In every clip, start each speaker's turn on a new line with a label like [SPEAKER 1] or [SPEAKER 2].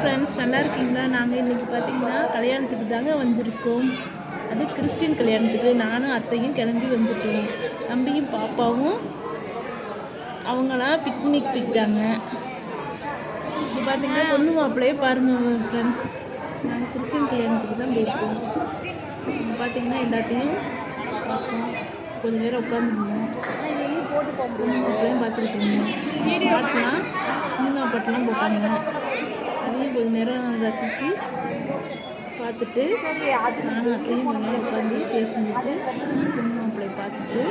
[SPEAKER 1] Friends நல்லா இருக்கீங்களா? நாங்கள் இன்றைக்கி பார்த்தீங்கன்னா கல்யாணத்துக்கு தாங்க வந்திருக்கோம். அது கிறிஸ்டின் கல்யாணத்துக்கு. நானும் அத்தையும் கிளம்பி வந்துட்டோம். தம்பியும் பாப்பாவும் அவங்களாம் பிக்னிக் போயிட்டாங்க. இப்போ பார்த்தீங்கன்னா பொண்ணு மாப்பிள்ளையே பாருங்கள் ஃப்ரெண்ட்ஸ் நாங்கள் கிறிஸ்டின் கல்யாணத்துக்கு தான் போயிருக்கோம். இங்க பார்த்தீங்கன்னா எல்லாத்தையும் பார்ப்போம் கொஞ்சம் நேரம் உட்காந்துருந்தோம் பொண்ணு மாப்பிள்ளையும் பார்த்துட்டு இருந்தோம். பாட்டுலாம் சினிமா பாட்டுலாம் போட்டாங்க. கொஞ்ச நேரம் ரசித்து பார்த்துட்டு நானும் அத்தையும் நேரம் உட்காந்து பேசிட்டு பொண்ணு மாப்பிள்ளைய பார்த்துட்டு.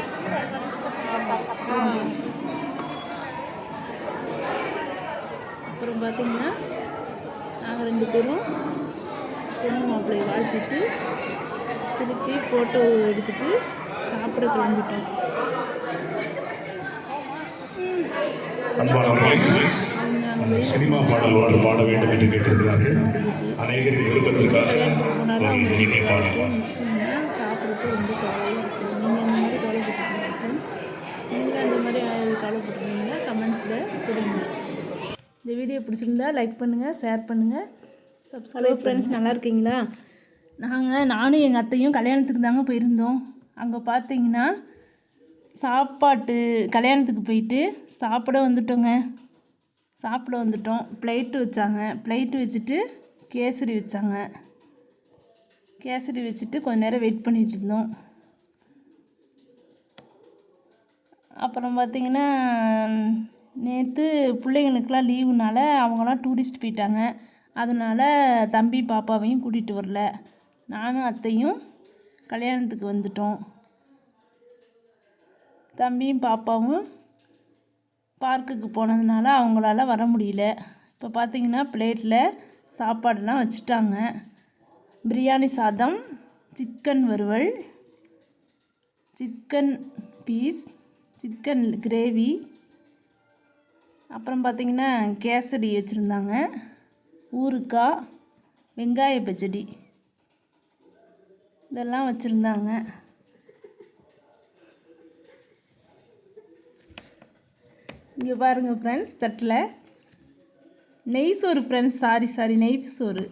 [SPEAKER 1] அப்புறம் பார்த்தீங்கன்னா நாங்கள் ரெண்டு பேரும் பொண்ணு மாப்பிள்ளையை வாழ்த்திட்டு திருப்பி ஃபோட்டோ எடுத்துட்டு சாப்பிட கிளம்பிட்டோம் அங்கே
[SPEAKER 2] சினிமா பாடல் ஒன்று பாட வேண்டும் என்று கேட்டிருக்கிறார்கள். அநேகரின் விருப்பத்திற்காக ஒரு இனிய பாடல்
[SPEAKER 1] அந்த அந்த இந்த வீடியோ பிடிச்சிருந்தா லைக் பண்ணுங்கள் ஷேர் பண்ணுங்கள் சப்ஸ்கிரைப் ஃப்ரெண்ட்ஸ் நல்லா இருக்கீங்களா நாங்கள் நானும் எங்கள் அத்தையும் கல்யாணத்துக்கு தாங்க போயிருந்தோம். அங்கே பார்த்தீங்கன்னா சாப்பாட்டு கல்யாணத்துக்கு போயிட்டு சாப்பிட வந்துட்டோங்க. சாப்பிட வந்துட்டோம். பிளேட்டு வச்சாங்க. பிளேட்டு வச்சுட்டு கேசரி வச்சாங்க. கேசரி வச்சுட்டு கொஞ்ச நேரம் வெயிட் பண்ணிகிட்டு இருந்தோம். அப்புறம் பார்த்திங்கன்னா நேற்று பிள்ளைங்களுக்கெலாம் லீவுனால அவங்களாம் டூரிஸ்ட் போயிட்டாங்க. அதனால் தம்பி பாப்பாவையும் கூட்டிகிட்டு வரல. நானும் அத்தையும் கல்யாணத்துக்கு வந்துட்டோம். தம்பியும் பாப்பாவும் பார்க்குக்கு போனதுனால அவங்களால வர முடியல. இப்போ பார்த்தீங்கன்னா பிளேட்டில் சாப்பாடுலாம் வச்சுட்டாங்க. பிரியாணி சாதம் சிக்கன் வறுவல் சிக்கன் பீஸ் சிக்கன் கிரேவி அப்புறம் பார்த்திங்கன்னா கேசரி வச்சுருந்தாங்க. ஊறுக்காய் வெங்காய பச்சடி. இதெல்லாம் வச்சுருந்தாங்க. இங்கே பாருங்கள் ஃப்ரெண்ட்ஸ் தட்டில். நெய் சோறு ஃப்ரெண்ட்ஸ் சாரி சாரி நெய் சோறு.